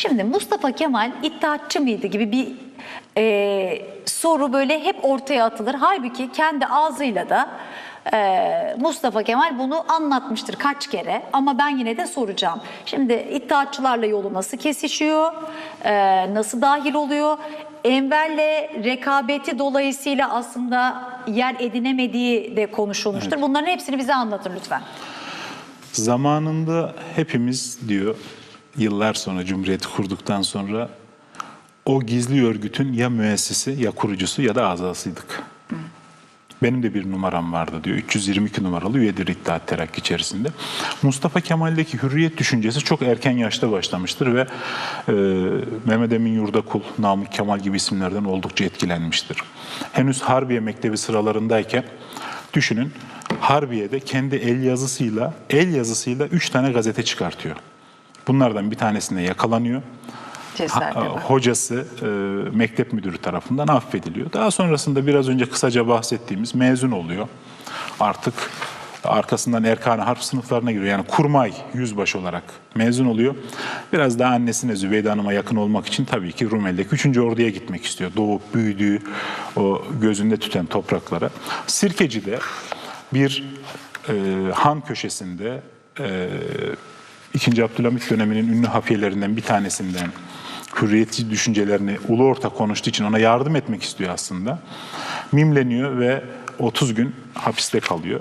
Şimdi Mustafa Kemal iddiatçı mıydı gibi bir e, soru böyle hep ortaya atılır. Halbuki kendi ağzıyla da e, Mustafa Kemal bunu anlatmıştır kaç kere ama ben yine de soracağım. Şimdi iddiatçılarla yolu nasıl kesişiyor, e, nasıl dahil oluyor? Enver'le rekabeti dolayısıyla aslında yer edinemediği de konuşulmuştur. Bunların hepsini bize anlatın lütfen. Zamanında hepimiz diyor yıllar sonra Cumhuriyeti kurduktan sonra o gizli örgütün ya müessisi ya kurucusu ya da azasıydık. Benim de bir numaram vardı diyor. 322 numaralı üyedir İttihat Terakki içerisinde. Mustafa Kemal'deki hürriyet düşüncesi çok erken yaşta başlamıştır ve e, Mehmet Emin Yurdakul, Namık Kemal gibi isimlerden oldukça etkilenmiştir. Henüz Harbiye Mektebi sıralarındayken düşünün Harbiye'de kendi el yazısıyla el yazısıyla üç tane gazete çıkartıyor. Bunlardan bir tanesinde yakalanıyor. Ha- hocası e, mektep müdürü tarafından affediliyor. Daha sonrasında biraz önce kısaca bahsettiğimiz mezun oluyor. Artık arkasından Erkan-ı Harp sınıflarına giriyor. Yani kurmay yüzbaşı olarak mezun oluyor. Biraz daha annesine Zübeyde Hanım'a yakın olmak için tabii ki Rumeli'deki 3. Ordu'ya gitmek istiyor. Doğup büyüdüğü o gözünde tüten topraklara. Sirkeci'de bir e, han köşesinde e, İkinci Abdülhamit döneminin ünlü hafiyelerinden bir tanesinden hürriyetçi düşüncelerini ulu orta konuştuğu için ona yardım etmek istiyor aslında. Mimleniyor ve 30 gün hapiste kalıyor.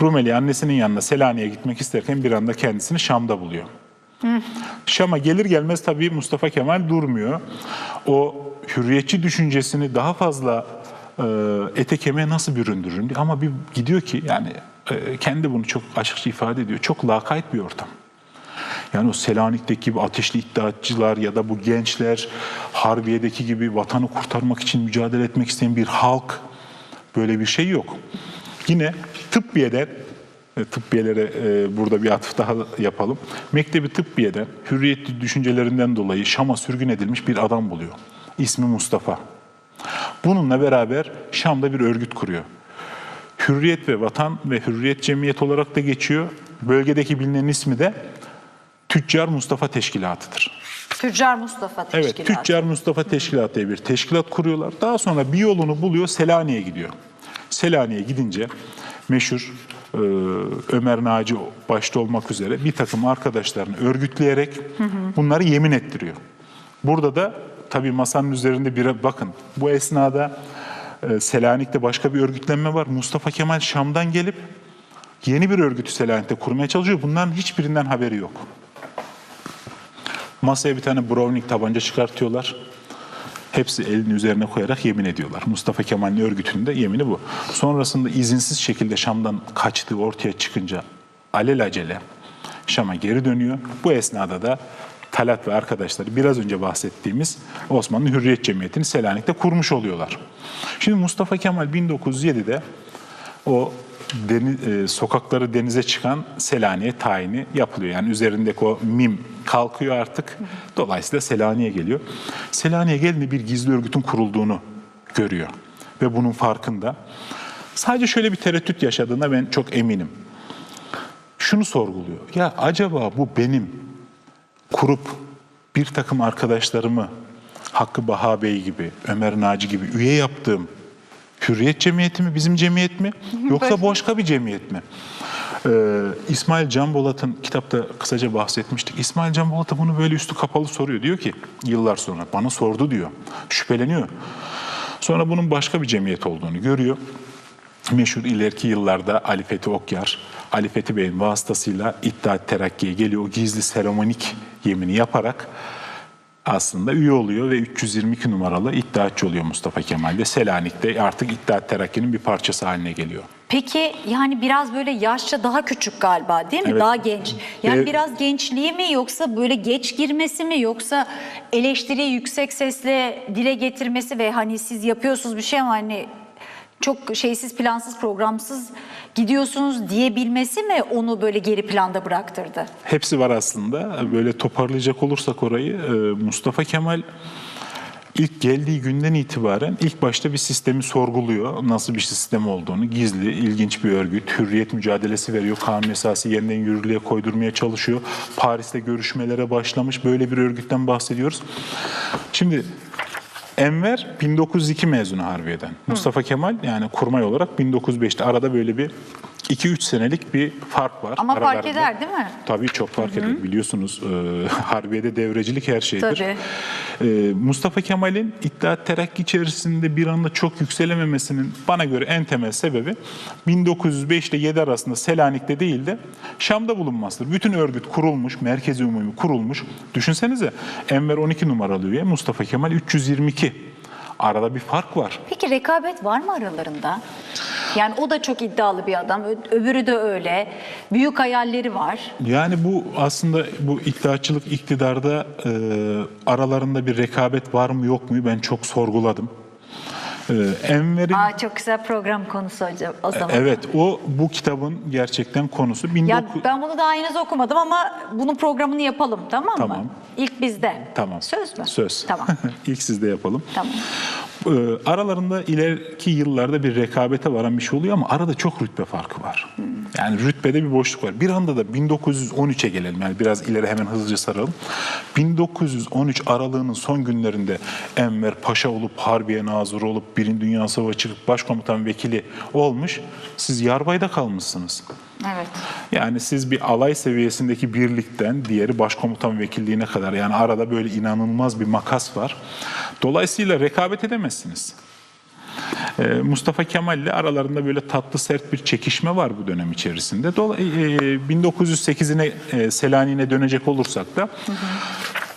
Rumeli annesinin yanına Selanik'e gitmek isterken bir anda kendisini Şam'da buluyor. Şam'a gelir gelmez tabii Mustafa Kemal durmuyor. O hürriyetçi düşüncesini daha fazla e, ete kemiğe nasıl büründürürüm diye. Ama bir gidiyor ki yani kendi bunu çok açıkça ifade ediyor. Çok lakayt bir ortam. Yani o Selanik'teki gibi ateşli iddiatçılar ya da bu gençler Harbiye'deki gibi vatanı kurtarmak için mücadele etmek isteyen bir halk böyle bir şey yok. Yine tıbbiyeden e, tıbbiyelere e, burada bir atıf daha yapalım. Mektebi tıbbiyeden hürriyetli düşüncelerinden dolayı Şam'a sürgün edilmiş bir adam buluyor. İsmi Mustafa. Bununla beraber Şam'da bir örgüt kuruyor. Hürriyet ve Vatan ve Hürriyet Cemiyet olarak da geçiyor. Bölgedeki bilinen ismi de Tüccar Mustafa Teşkilatı'dır. Tüccar Mustafa Evet, Teşkilatı. Tüccar Mustafa Teşkilatı diye bir teşkilat kuruyorlar. Daha sonra bir yolunu buluyor, Selanik'e gidiyor. Selanik'e gidince meşhur e, Ömer Naci başta olmak üzere bir takım arkadaşlarını örgütleyerek bunları yemin ettiriyor. Burada da tabii masanın üzerinde bir bakın bu esnada Selanik'te başka bir örgütlenme var. Mustafa Kemal Şam'dan gelip yeni bir örgütü Selanik'te kurmaya çalışıyor. Bunların hiçbirinden haberi yok. Masaya bir tane Browning tabanca çıkartıyorlar. Hepsi elini üzerine koyarak yemin ediyorlar. Mustafa Kemal'in örgütünün de yemini bu. Sonrasında izinsiz şekilde Şam'dan kaçtığı ortaya çıkınca alelacele Şam'a geri dönüyor. Bu esnada da Talat ve arkadaşları biraz önce bahsettiğimiz Osmanlı Hürriyet Cemiyeti'ni Selanik'te kurmuş oluyorlar. Şimdi Mustafa Kemal 1907'de o deniz, e, sokakları denize çıkan Selanik'e tayini yapılıyor. Yani üzerindeki o mim kalkıyor artık. Dolayısıyla Selanik'e geliyor. Selanik'e gelince bir gizli örgütün kurulduğunu görüyor. Ve bunun farkında. Sadece şöyle bir tereddüt yaşadığına ben çok eminim. Şunu sorguluyor. Ya acaba bu benim kurup bir takım arkadaşlarımı Hakkı Baha Bey gibi, Ömer Naci gibi üye yaptığım Hürriyet Cemiyeti mi, bizim cemiyet mi? Yoksa başka bir cemiyet mi? Ee, İsmail Can Bolat'ın kitapta kısaca bahsetmiştik. İsmail Can Bolat'a bunu böyle üstü kapalı soruyor. Diyor ki yıllar sonra bana sordu diyor. Şüpheleniyor. Sonra bunun başka bir cemiyet olduğunu görüyor. Meşhur ileriki yıllarda Ali Fethi Okyar, Ali Fethi Bey'in vasıtasıyla İttihat Terakki'ye geliyor. O gizli seremonik yemini yaparak aslında üye oluyor ve 322 numaralı iddiatçı oluyor Mustafa Kemal de Selanik'te artık İttihat Terakki'nin bir parçası haline geliyor. Peki yani biraz böyle yaşça daha küçük galiba değil mi? Evet. Daha genç. Yani Ve- biraz gençliği mi yoksa böyle geç girmesi mi yoksa eleştiriyi yüksek sesle dile getirmesi ve hani siz yapıyorsunuz bir şey ama hani çok şeysiz plansız programsız gidiyorsunuz diyebilmesi mi onu böyle geri planda bıraktırdı? Hepsi var aslında. Böyle toparlayacak olursak orayı e, Mustafa Kemal ilk geldiği günden itibaren ilk başta bir sistemi sorguluyor. Nasıl bir sistem olduğunu. Gizli, ilginç bir örgüt. Hürriyet mücadelesi veriyor. Kanun esası yeniden yürürlüğe koydurmaya çalışıyor. Paris'te görüşmelere başlamış. Böyle bir örgütten bahsediyoruz. Şimdi Enver 1902 mezunu Harbiye'den. Mustafa Kemal yani kurmay olarak 1905'te. Arada böyle bir 2-3 senelik bir fark var. Ama fark aralarında. eder değil mi? Tabii çok fark eder. Biliyorsunuz e, Harbiye'de devrecilik her şeydir. Tabii. E, Mustafa Kemal'in İttihat Terakki içerisinde bir anda çok yükselememesinin bana göre en temel sebebi 1905 ile 7 arasında Selanik'te değil de Şam'da bulunmasıdır. Bütün örgüt kurulmuş, merkezi umumi kurulmuş. Düşünsenize Enver 12 numaralı üye, Mustafa Kemal 322. Arada bir fark var. Peki rekabet var mı aralarında? Yani o da çok iddialı bir adam, öbürü de öyle. Büyük hayalleri var. Yani bu aslında bu iddiatçılık iktidarda e, aralarında bir rekabet var mı yok mu ben çok sorguladım. E, Enver'in Aa çok güzel program konusu hocam o zaman. evet o bu kitabın gerçekten konusu. 19... Ya ben bunu daha henüz okumadım ama bunun programını yapalım tamam mı? Tamam. İlk bizde. Tamam. Söz mü? Söz. Tamam. İlk sizde yapalım. Tamam. Ee, aralarında ileriki yıllarda bir rekabete varan bir şey oluyor ama arada çok rütbe farkı var. Yani rütbede bir boşluk var. Bir anda da 1913'e gelelim. Yani biraz ileri hemen hızlıca saralım. 1913 aralığının son günlerinde Enver Paşa olup Harbiye Nazırı olup Birinci Dünya Savaşı çıkıp başkomutan vekili olmuş. Siz yarbayda kalmışsınız. Evet. Yani siz bir alay seviyesindeki birlikten diğeri başkomutan vekilliğine kadar yani arada böyle inanılmaz bir makas var. Dolayısıyla rekabet edemezsiniz. Ee, Mustafa Kemal ile aralarında böyle tatlı sert bir çekişme var bu dönem içerisinde. Dolay- e, 1908'ine e, Selanik'e dönecek olursak da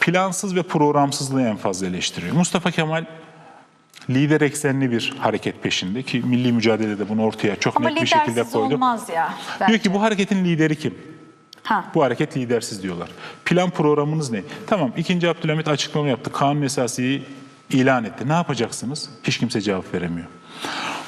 plansız ve programsızlığı en fazla eleştiriyor. Mustafa Kemal lider eksenli bir hareket peşinde ki milli mücadelede bunu ortaya çok Ama net bir şekilde koydu. olmaz ya. Diyor bence. ki bu hareketin lideri kim? Ha. Bu hareket lidersiz diyorlar. Plan programınız ne? Tamam 2. Abdülhamit açıklama yaptı. Kanun esasıyı ilan etti. Ne yapacaksınız? Hiç kimse cevap veremiyor.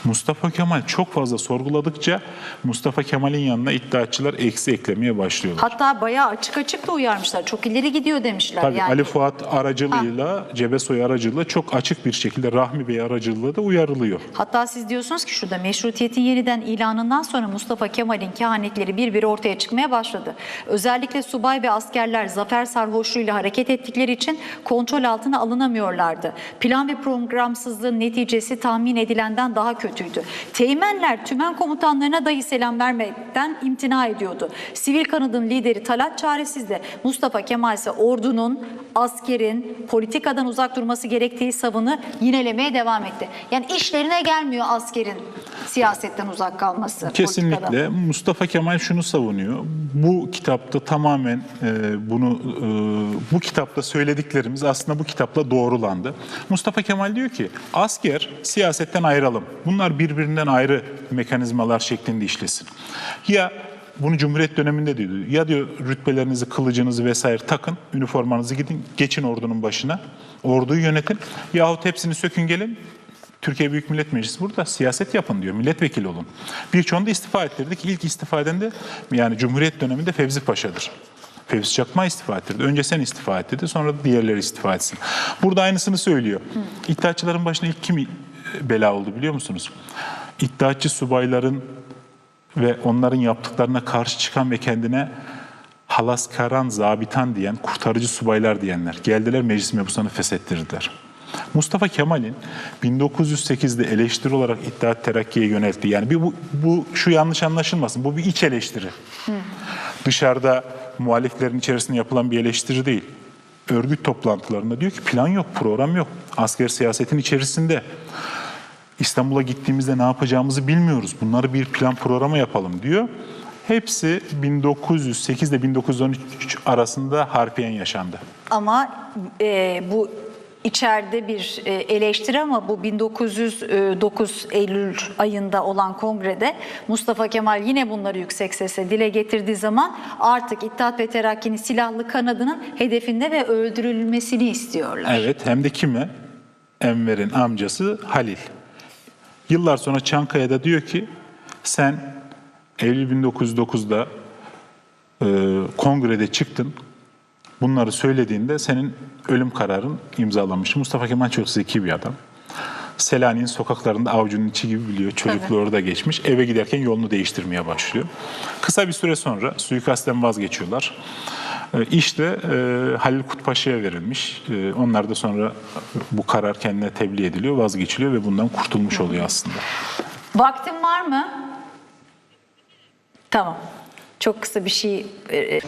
Mustafa Kemal çok fazla sorguladıkça Mustafa Kemal'in yanına iddiatçılar eksi eklemeye başlıyorlar. Hatta bayağı açık açık da uyarmışlar. Çok ileri gidiyor demişler. Tabii yani. Ali Fuat aracılığıyla, Cebesoy aracılığıyla çok açık bir şekilde Rahmi Bey aracılığıyla da uyarılıyor. Hatta siz diyorsunuz ki şurada meşrutiyetin yeniden ilanından sonra Mustafa Kemal'in kehanetleri bir bir ortaya çıkmaya başladı. Özellikle subay ve askerler zafer sarhoşluğuyla hareket ettikleri için kontrol altına alınamıyorlardı. Plan ve programsızlığın neticesi tahmin edilenden daha kötüydü. Teğmenler tümen komutanlarına dahi selam vermekten imtina ediyordu. Sivil kanadın lideri Talat çaresizdi. Mustafa Kemal ise ordunun, askerin politikadan uzak durması gerektiği savını yinelemeye devam etti. Yani işlerine gelmiyor askerin siyasetten uzak kalması. Kesinlikle. politikadan. Mustafa Kemal şunu savunuyor. Bu kitapta tamamen e, bunu e, bu kitapta söylediklerimiz aslında bu kitapla doğrulandı. Mustafa Kemal diyor ki asker siyasetten ayıralım. Bunlar birbirinden ayrı mekanizmalar şeklinde işlesin. Ya bunu Cumhuriyet döneminde diyor. Ya diyor rütbelerinizi, kılıcınızı vesaire takın, üniformanızı gidin, geçin ordunun başına. Orduyu yönetin. Yahut hepsini sökün gelin, Türkiye Büyük Millet Meclisi burada siyaset yapın diyor. Milletvekili olun. Birçoğunu da istifa ettirdik. İlk istifa eden de yani Cumhuriyet döneminde Fevzi Paşa'dır. Fevzi Çakma istifa ettirdi. Önce sen istifa et dedi. Sonra da diğerleri istifa etsin. Burada aynısını söylüyor. İttihatçıların başına ilk kim bela oldu biliyor musunuz? İttihatçı subayların ve onların yaptıklarına karşı çıkan ve kendine halaskaran, zabitan diyen, kurtarıcı subaylar diyenler geldiler meclis mebuslarını feshettirdiler. Mustafa Kemal'in 1908'de eleştiri olarak İttihat Terakki'ye yöneltti. Yani bir bu, bu şu yanlış anlaşılmasın. Bu bir iç eleştiri. Dışarıda muhaliflerin içerisinde yapılan bir eleştiri değil. Örgüt toplantılarında diyor ki plan yok, program yok. Asker siyasetin içerisinde. İstanbul'a gittiğimizde ne yapacağımızı bilmiyoruz. Bunları bir plan programa yapalım diyor. Hepsi 1908 ile 1913 arasında harfiyen yaşandı. Ama e, bu içeride bir e, eleştiri ama bu 1909 Eylül ayında olan kongrede Mustafa Kemal yine bunları yüksek sesle dile getirdiği zaman artık İttihat ve Terakki'nin silahlı kanadının hedefinde ve öldürülmesini istiyorlar. Evet hem de kime? Enver'in amcası Halil. Yıllar sonra Çankaya'da diyor ki sen Eylül 1909'da e, kongrede çıktın. Bunları söylediğinde senin ölüm kararın imzalanmış. Mustafa Kemal çok zeki bir adam. Selanik'in sokaklarında avucunun içi gibi biliyor. Çocukluğu orada geçmiş. Eve giderken yolunu değiştirmeye başlıyor. Kısa bir süre sonra suikastten vazgeçiyorlar. E, İş de e, Halil Kutpaşa'ya verilmiş. E, onlar da sonra bu karar kendine tebliğ ediliyor, vazgeçiliyor ve bundan kurtulmuş oluyor aslında. Vaktin var mı? Tamam. Çok kısa bir şey. e, e,